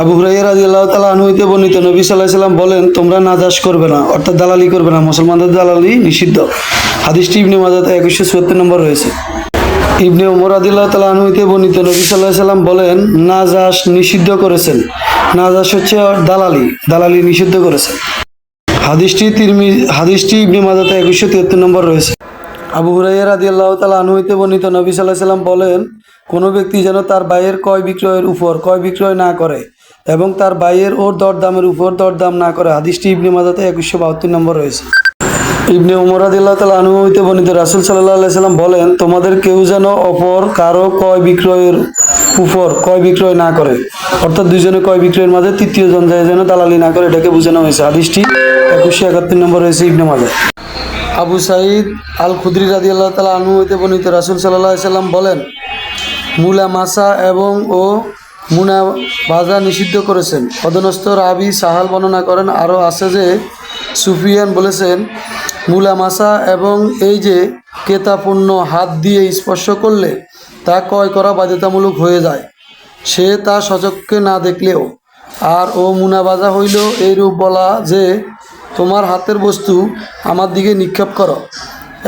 আবু হুরাইয়া রাজি আল্লাহ তালা আনুইতে বর্ণিত নবী সাল্লাহ সাল্লাম বলেন, তোমরা নাজাস করবে না, অর্থাৎ দালালি করবে না, মুসলমানদের দালালি নিষিদ্ধ। হাদিসটি ইবনে মাজাতে একুশশো চুয়াত্তর নম্বর রয়েছে। ইবনে ওমর আদি আদিল্লাহ তালা আনুইতে বর্ণিত নবী সাল্লাহ সাল্লাম বলেন নাজাস নিষিদ্ধ করেছেন। নাজাস হচ্ছে দালালি দালালি নিষিদ্ধ করেছেন। হাদিসটি তিরমি হাদিসটি ইবনে মাজাতে একুশশো তিয়াত্তর নম্বর রয়েছে। আবু হুরাইয়া রাদি আল্লাহ তালা আনুইতে বর্ণিত নবী সাল্লাহ সাল্লাম বলেন, কোনো ব্যক্তি যেন তার বাইয়ের ক্রয় বিক্রয়ের উপর ক্রয় বিক্রয় না করে এবং তার বাইয়ের ওর দরদামের উপর দরদাম না করে হাদিসটি ইবনে মাজাতে একুশশো বাহাত্তর নম্বর রয়েছে। ইবনে উমর আদিল্লাহ তালা আনু হইতে বর্ণিত রাসুল সাল্লাহ সাল্লাম বলেন, তোমাদের কেউ যেন অপর কারও কয় বিক্রয়ের উপর কয় বিক্রয় না করে, অর্থাৎ দুজনে কয় বিক্রয়ের মাঝে তৃতীয় জন যায় যেন দালালি না করে, এটাকে বোঝানো হয়েছে। হাদিসটি একুশশো একাত্তর নম্বর রয়েছে ইবনে মাজা আবু সাইদ আল খুদ্রি রাদি আল্লাহ তালা আনু হইতে বর্ণিত রাসুল সাল্লাহ সাল্লাম বলেন মুলা মাসা এবং ও মুনা ভাজা নিষিদ্ধ করেছেন। পদনস্থ রাবি সাহাল বর্ণনা করেন, আরও আছে যে সুফিয়ান বলেছেন মুলা মাসা এবং এই যে ক্রেতা পণ্য হাত দিয়ে স্পর্শ করলে তা ক্রয় করা বাধ্যতামূলক হয়ে যায়। সে তা সচক্ষে না দেখলেও। আর ও মুনা বাজা হইল এইরূপ বলা যে, তোমার হাতের বস্তু আমার দিকে নিক্ষেপ করো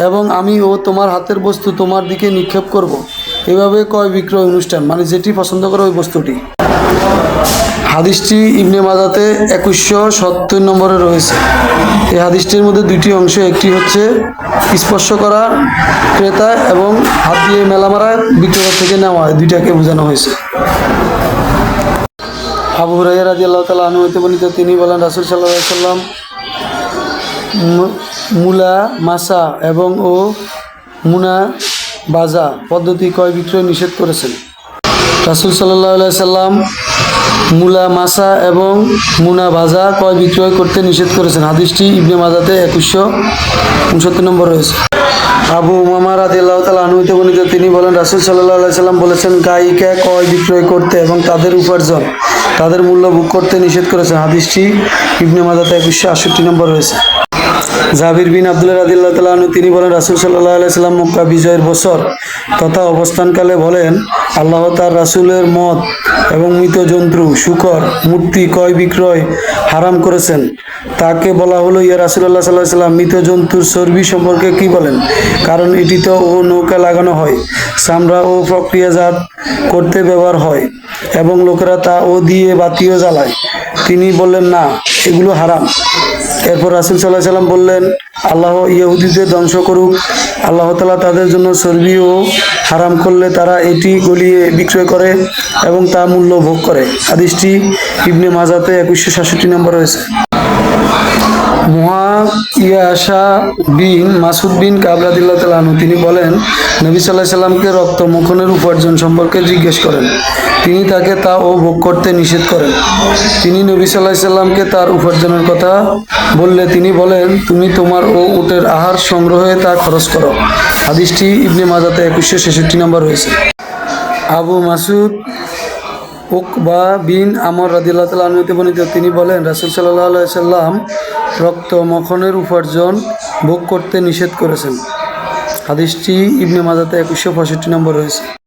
এবং আমি ও তোমার হাতের বস্তু তোমার দিকে নিক্ষেপ করব। এভাবে কয় বিক্রয় অনুষ্ঠান মানে যেটি পছন্দ করে ওই বস্তুটি। হাদিসটি ইবনে মাজাতে একুশশো সত্তর নম্বরে রয়েছে। এই হাদিসটির মধ্যে দুইটি অংশ, একটি হচ্ছে স্পর্শ করা ক্রেতা এবং হাত দিয়ে মেলা মারা বিক্রেতা থেকে নেওয়া দুইটাকে বোঝানো হয়েছে। আবু হুরাইয়া রাজি আল্লাহ তালা আনুমতি বর্ণিত, তিনি বলেন, রাসুল সাল্লাহ সাল্লাম মূলা, মাসা এবং ও মুনা বাজা পদ্ধতি ক্রয় বিক্রয় নিষেধ করেছেন। রাসুল সাল্লাহ সাল্লাম মূলা মাসা এবং মুনা ভাজা ক্রয় বিক্রয় করতে নিষেধ করেছেন। হাদিসটি ইবনে মাজাতে একুশশো উনসত্তর নম্বর রয়েছে। আবু উমামা রাদি আল্লাহ তালা তিনি বলেন, রাসুল সাল্লাহ সাল্লাম বলেছেন, গায়িকা ক্রয় বিক্রয় করতে এবং তাদের উপার্জন, তাদের মূল্য ভোগ করতে নিষেধ করেছেন। হাদিসটি ইবনে মাজাতে একুশশো আটষট্টি নম্বর রয়েছে। জাবির বিন আবদুল্লাহ রাদিল্লাহ তালু তিনি বলেন, রাসুল সাল্লাহ আলাইসাল্লাম মক্কা বিজয়ের বছর তথা অবস্থানকালে বলেন, আল্লাহ তার রাসুলের মত এবং মৃত জন্তু, শুকর, মূর্তি, ক্রয় বিক্রয় হারাম করেছেন। তাকে বলা হলো, ইয়া রাসুল্লাহ সাল্লাহ সাল্লাম, মৃত জন্তুর চর্বি সম্পর্কে কি বলেন? কারণ এটি তো ও নৌকা লাগানো হয়, চামড়া ও প্রক্রিয়াজাত করতে ব্যবহার হয়, এবং লোকেরা তা ও দিয়ে বাতিও জ্বালায়। তিনি বললেন, না, এগুলো হারাম। এরপর রাসুল সাল্লাহ সাল্লাম বললেন, আল্লাহ ইহুদিদের ধ্বংস করুক। আল্লাহ তালা তাদের জন্য চর্বিও হারাম করলে তারা এটি গলিয়ে বিক্রয় করে এবং তা মূল্য ভোগ করে। আদিষ্টি ইবনে মাজাতে একুশশো সাতষট্টি নম্বর রয়েছে। মহা ইয়াশা বিন মাসুদ বিন কাবরাদিল্লাহ তালানু তিনি বলেন, নবী সাল্লাহ সাল্লামকে রক্ত মুখনের উপার্জন সম্পর্কে জিজ্ঞেস করেন। তিনি তাকে তা ও ভোগ করতে নিষেধ করেন। তিনি নবী সাল্লাহ সাল্লামকে তার উপার্জনের কথা বললে, তিনি বলেন, তুমি তোমার ও উটের আহার সংগ্রহে তা খরচ করো। হাদিসটি ইবনে মাজাতে একুশশো ছেষট্টি নম্বর রয়েছে আবু মাসুদ উকবা বিন আমর রাদিল্লাহ তালা আনুতে বর্ণিত তিনি বলেন, রাসুল সাল্লাহ সাল্লাম রক্ত মখনের উপার্জন ভোগ করতে নিষেধ করেছেন। হাদিসটি ইবনে মাজাতে একুশশো পঁয়ষট্টি নম্বর রয়েছে।